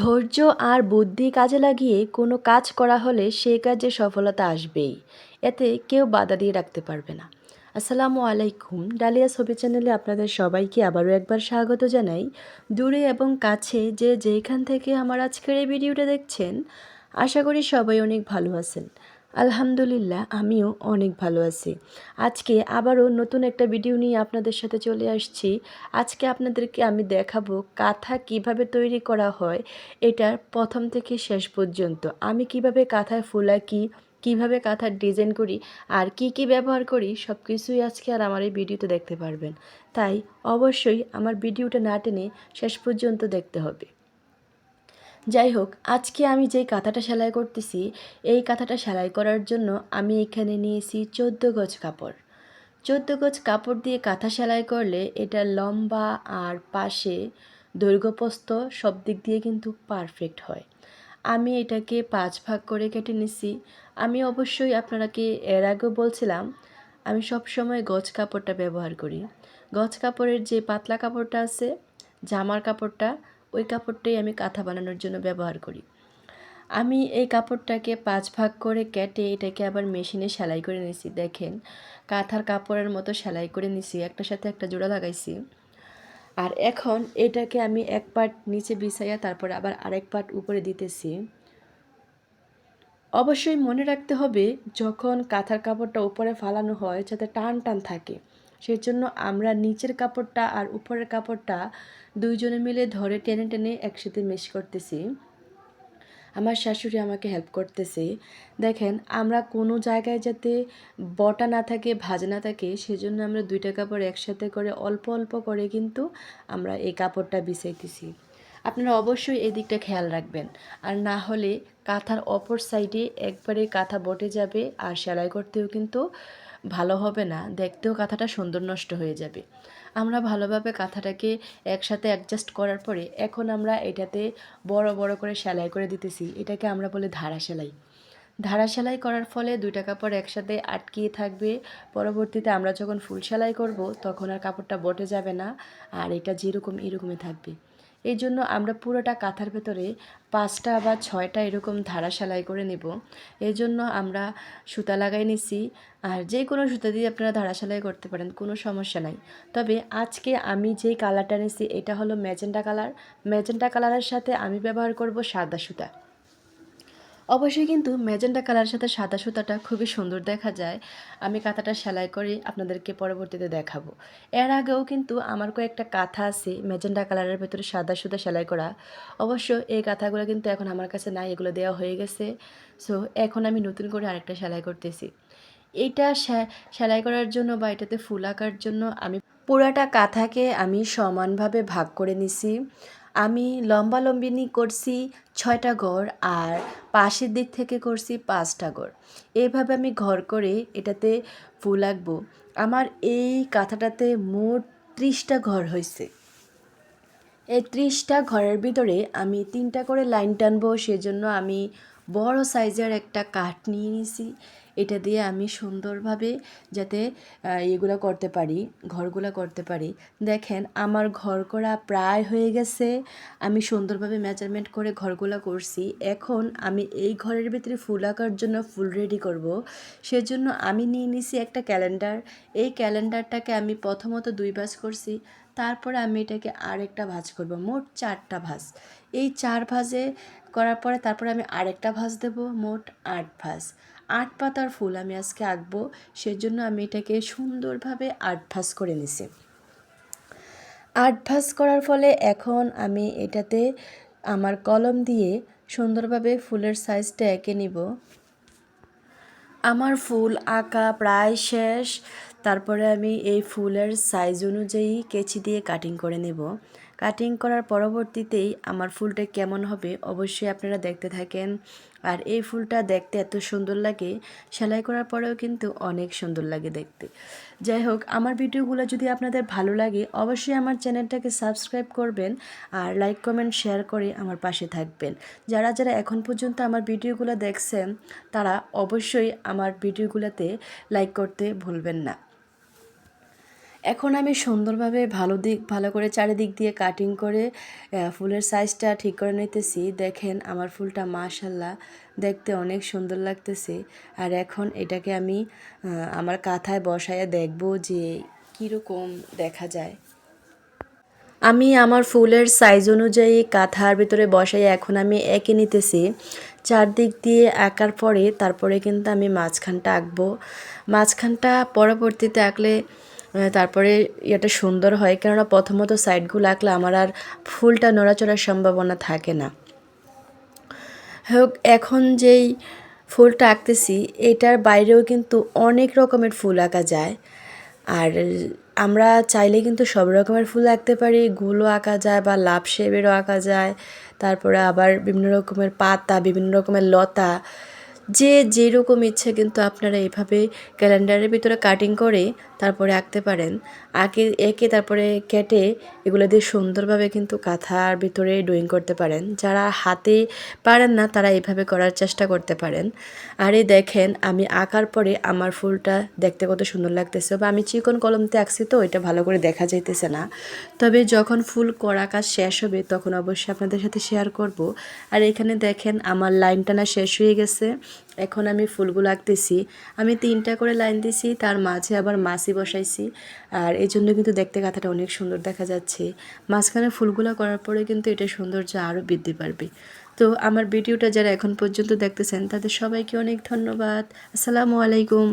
ধৈর্য আর বুদ্ধি কাজে লাগিয়ে কোনো কাজ করা হলে সে কাজে সফলতা আসবেই। এতে কেউ বাধা দিয়ে রাখতে পারবে না। আসসালামু আলাইকুম। ডালিয়া ছবি চ্যানেলে আপনাদের সবাইকে আবারও একবার স্বাগত জানাই। দূরে এবং কাছে যে যেখান থেকে আমার আজকের এই ভিডিওটা দেখছেন, আশা করি সবাই অনেক ভালো আছেন। আলহামদুলিল্লাহ, আমিও অনেক ভালো আছি। আজকে আবারও নতুন একটা ভিডিও নিয়ে আপনাদের সাথে চলে আসছি। আজকে আপনাদেরকে আমি দেখাবো কাঁথা কীভাবে তৈরি করা হয় এটার প্রথম থেকে শেষ পর্যন্ত। আমি কীভাবে কাঁথায় ফুল আঁকি কীভাবে কাঁথার ডিজাইন করি, আর কি কি ব্যবহার করি সব কিছুই আজকে আর আমার এই ভিডিওতে দেখতে পারবেন। তাই অবশ্যই আমার ভিডিওটা না টেনে শেষ পর্যন্ত দেখতে হবে। যাই হোক আজকে আমি যেই কাঁথাটা সেলাই করতেছি, এই কাঁথাটা সেলাই করার জন্য আমি এখানে নিয়েছি চোদ্দ গজ কাপড়। চোদ্দ গজ কাপড় দিয়ে কাঁথা সেলাই করলে এটা লম্বা আর পাশে দৈর্ঘ্যপ্রস্থ সব দিক দিয়ে কিন্তু পারফেক্ট হয়। আমি এটাকে পাঁচ ভাগ করে কেটে নিছি। আমি অবশ্যই আপনারাকে এর আগেও বলছিলাম, আমি সব সময় গজ কাপড়টা ব্যবহার করি। গজ কাপড়ের যে পাতলা কাপড়টা আছে, জামার কাপড়টা ওই কাপড়টাই আমি কাঁথা বানানোর জন্য ব্যবহার করি। আমি এই কাপড়টাকে পাঁচ ভাগ করে কেটে এটাকে আবার মেশিনে সেলাই করে নিছি। দেখেন, কাঁথার কাপড়ের মতো সেলাই করে নিছি, একটার সাথে একটা জোড়া লাগাইছি। আর এখন এটাকে আমি এক পার্ট নিচে বিছাইয়া তারপরে আবার আরেক পার্ট উপরে দিতেছি। অবশ্যই মনে রাখতে হবে, যখন কাঁথার কাপড়টা উপরে ফালানো হয়, যাতে টান টান থাকে। সেই জন্য আমরা নিচের কাপড়টা আর উপরের কাপড়টা দুইজনে মিলে ধরে টেনে টেনে একসাথে মেশ করতেছি। আমার শাশুড়ি আমাকে হেল্প করতেছে। দেখেন, আমরা কোনো জায়গায় যাতে বটা না থাকে, ভাজ না থাকে, সেজন্য আমরা দুইটা কাপড় একসাথে করে অল্প অল্প করে কিন্তু আমরা এই কাপড়টা বিছাইতেছি। আপনারা অবশ্যই এই দিকটা খেয়াল রাখবেন। আর না হলে কাঁথার অপর সাইডে একবারে কাঁথা বটে যাবে আর সেলাই করতেও কিন্তু ভালো হবে না, দেখতেও কাঁথাটা সুন্দর নষ্ট হয়ে যাবে। আমরা ভালোভাবে কাঁথাটাকে একসাথে অ্যাডজাস্ট করার পরে এখন আমরা এটাতে বড় বড় করে সেলাই করে দিতেছি, এটাকে আমরা বলি ধারা সেলাই। ধারা সেলাই করার ফলে দুইটা কাপড় একসাথে আটকিয়ে থাকবে, পরবর্তীতে আমরা যখন ফুল সেলাই করব তখন আর কাপড়টা বটে যাবে না, আর এটা যেরকম এরকমই থাকবে। এই জন্য আমরা পুরোটা কাঁথার ভেতরে পাঁচটা বা ছয়টা এরকম ধারা সেলাই করে নেব। এই জন্য আমরা সুতা লাগাই নিছি। আর যে কোনো সুতা দিয়ে আপনারা ধারা সেলাই করতে পারেন, কোনো সমস্যা নাই। তবে আজকে আমি যেই কালারটা নিছি, এটা হলো ম্যাজেন্টা কালার। ম্যাজেন্টা কালারের সাথে আমি ব্যবহার করব সাদা সুতা। অবশ্যই কিন্তু ম্যাজেন্টা কালারের সাথে সাদা সুতাটা খুবই সুন্দর দেখা যায়। আমি কাঁথাটা সেলাই করে আপনাদেরকে পরবর্তীতে দেখাবো। এর আগেও কিন্তু আমার কয়েকটা কাঁথা আছে ম্যাজেন্টা কালারের ভেতরে সাদা সুতা সেলাই করা। অবশ্য এই কাঁথাগুলো কিন্তু এখন আমার কাছে নাই, এগুলো দেওয়া হয়ে গেছে। সো এখন আমি নতুন করে আরেকটা সেলাই করতেছি। এইটা সেলাই করার জন্য বা এটাতে ফুল আঁকার জন্য আমি পুরাটা কাঁথাকে আমি সমানভাবে ভাগ করে নিছি। আমি লম্বা লম্বিনি করছি ছয়টা ঘর আর পাশের দিক থেকে করছি পাঁচটা ঘর এইভাবে আমি ঘর করে এটাতে ফুল আঁকবো। আমার এই কাঁথাটাতে মোট ত্রিশটা ঘর হয়েছে এই ত্রিশটা ঘরের ভিতরে আমি তিনটা করে লাইন টানবো, সেজন্য আমি বড় সাইজের একটা কাঠ নিয়ে নিয়েছি এটা দিয়ে আমি সুন্দরভাবে যাতে এগুলো করতে পারি, ঘরগুলো করতে পারি। দেখেন, আমার ঘর করা প্রায় হয়ে গেছে। আমি সুন্দরভাবে মেজারমেন্ট করে ঘরগুলো করছি। এখন আমি এই ঘরের ভিতরে ফুল আঁকার জন্য ফুল রেডি করব। সেজন্য আমি নিয়ে নিছি একটা ক্যালেন্ডার এই ক্যালেন্ডারটাকে আমি প্রথমত দুই ভাঁজ করছি। তারপরে আমি এটাকে আরেকটা ভাঁজ করব, মোট চারটা ভাঁজ। এই চার ভাঁজে করার পরে তারপরে আমি আরেকটা ভাঁজ দেব, মোট আট ভাঁজ। আট পাতার ফুল আমি আজকে আঁকবো, সেজন্য আমি এটাকে সুন্দরভাবে আট ভাঁজ করে নিছি। আট ভাঁজ করার ফলে এখন আমি এটাতে আমার কলম দিয়ে সুন্দরভাবে ফুলের সাইজটা এঁকে নিব। আমার ফুল আঁকা প্রায় শেষ, তারপরে আমি এই ফুলের সাইজ অনুযায়ী কেচি দিয়ে কাটিং করে নেব। কাটিং করার পরবর্তীতেই আমার ফুলটা কেমন হবে অবশ্যই আপনারা দেখতে থাকেন। আর এই ফুলটা দেখতে এত সুন্দর লাগে, সেলাই করার পরেও কিন্তু অনেক সুন্দর লাগে দেখতে। যাই হোক, আমার ভিডিওগুলো যদি আপনাদের ভালো লাগে, অবশ্যই আমার চ্যানেলটাকে সাবস্ক্রাইব করবেন আর লাইক, কমেন্ট, শেয়ার করে আমার পাশে থাকবেন। যারা যারা এখন পর্যন্ত আমার ভিডিওগুলো দেখছেন, তারা অবশ্যই আমার ভিডিওগুলোতে লাইক করতে ভুলবেন না। এখন আমি সুন্দরভাবে ভালো দিক, ভালো করে চারিদিক দিয়ে কাটিং করে ফুলের সাইজটা ঠিক করে নিতেছি। দেখেন আমার ফুলটা মাশাল্লাহ দেখতে অনেক সুন্দর লাগতেছে। আর এখন এটাকে আমি আমার কাঁথায় বসায় দেখব যে কীরকম দেখা যায়। আমি আমার ফুলের সাইজ অনুযায়ী কাঁথার ভিতরে বসাই এখন আমি এঁকে নিতেছি। চারদিক দিয়ে আঁকার পরে তারপরে কিন্তু আমি মাঝখানটা আঁকবো। মাঝখানটা পরবর্তীতে আঁকলে তারপরে এটা সুন্দর হয়। কেননা প্রথমত সাইডগুলো আঁকলে আমার আর ফুলটা নড়াচড়ার সম্ভাবনা থাকে না। হোক, এখন যেই ফুলটা আঁকতেছি, এটার বাইরেও কিন্তু অনেক রকমের ফুল আঁকা যায়। আর আমরা চাইলে কিন্তু সব রকমের ফুল আঁকতে পারি। গুলো আঁকা যায় বা লাভ শেপেরও আঁকা যায়। তারপরে আবার বিভিন্ন রকমের পাতা, বিভিন্ন রকমের লতা যে যেরকম ইচ্ছে কিন্তু আপনারা এইভাবে ক্যালেন্ডারের ভিতরে কাটিং করে তারপরে আঁকতে পারেন। আঁকে, এঁকে তারপরে কেটে এগুলো দিয়ে সুন্দরভাবে কিন্তু কাঁথার ভিতরে ড্রয়িং করতে পারেন। যারা হাতে পারেন না তারা এইভাবে করার চেষ্টা করতে পারেন। আর এই দেখেন, আমি আঁকার পরে আমার ফুলটা দেখতে কত সুন্দর লাগতেছে বা আমি চিকন কলমতে আঁকছি তো এটা ভালো করে দেখা যাইতেছে না। তবে যখন ফুল করা কাজ শেষ হবে তখন অবশ্যই আপনাদের সাথে শেয়ার করব। আর এখানে দেখেন আমার লাইন টানা শেষ হয়ে গেছে। এখন আমি ফুলগুলো আঁকতেছি। আমি তিনটা করে লাইন দিছি, তার মাঝে আবার মাছি বসাইছি। আর এই জন্য কিন্তু দেখতে কাঁথাটা অনেক সুন্দর দেখা যাচ্ছে। মাঝখানে ফুলগুলো করার পরে কিন্তু এটা সৌন্দর্য আরও বৃদ্ধি পারবে। তো আমার ভিডিওটা যারা এখন পর্যন্ত দেখতেছেন, তাদের সবাইকে অনেক ধন্যবাদ। আসসালামু আলাইকুম।